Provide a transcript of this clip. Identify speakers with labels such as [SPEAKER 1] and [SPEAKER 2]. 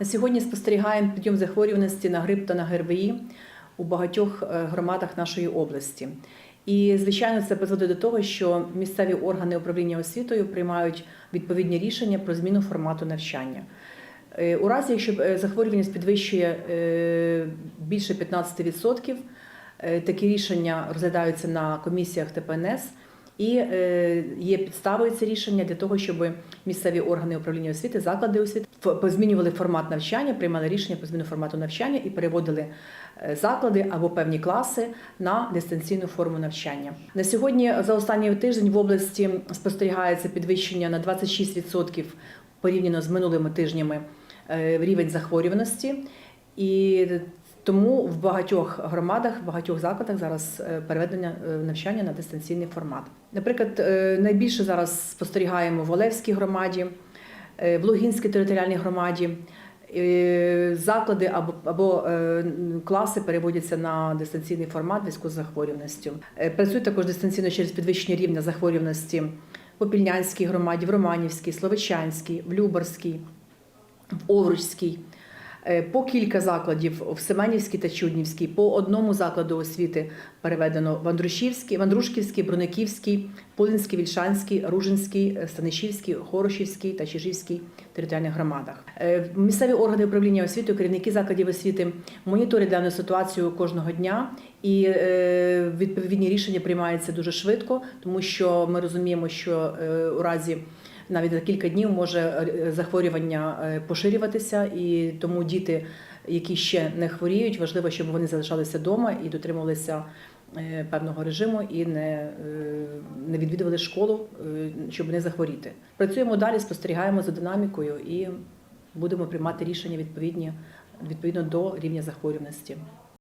[SPEAKER 1] На сьогодні спостерігаємо підйом захворюваності на грип та на ГРВІ у багатьох е, громадах нашої області. І, звичайно, це призводить до того, що місцеві органи управління освітою приймають відповідні рішення про зміну формату навчання. Е, У разі, якщо е, захворюваність підвищує більше 15%, е, такі рішення розглядаються на комісіях ТПНС. І е, є підставою це рішення для того, щоб місцеві органи управління освіти, заклади освіти ф- змінювали формат навчання, приймали рішення про зміну формату навчання і переводили е, заклади або певні класи на дистанційну форму навчання. На сьогодні за останній тиждень в області спостерігається підвищення на 26% порівняно з минулими тижнями е, рівень захворюваності. І тому в багатьох громадах, в багатьох закладах зараз е, переведення е, навчання на дистанційний формат. Наприклад, е, найбільше зараз спостерігаємо в Олевській громаді, в Лугінській територіальній громаді. Заклади або, або класи переводяться на дистанційний формат зв'язку з захворюваністю. Працюють також дистанційно через підвищення рівня захворюваності в Попільнянській громаді, в Романівській, Словичанській, в Любарській, в Овручській. Е, По кілька закладів в Семенівській та Чуднівській, по одному закладу освіти переведено в Андрушівський, в Андрушківський, Бруниківський, Полинський, Вільшанський, Ружинський, е, Станишівський, Хорошівський та Чижівський територіальних громадах. Е, Місцеві органи управління освітою, керівники закладів освіти моніторять дану ситуацію кожного дня, і відповідні рішення приймаються дуже швидко, тому що ми розуміємо, що у разі навіть за кілька днів може е, захворювання е, поширюватися, і тому діти, які ще не хворіють, важливо, щоб вони залишалися вдома і дотримувалися е, певного режиму і не, не відвідували школу, щоб не захворіти. Працюємо далі, спостерігаємо за динамікою і будемо приймати рішення відповідні відповідно до рівня захворюваності.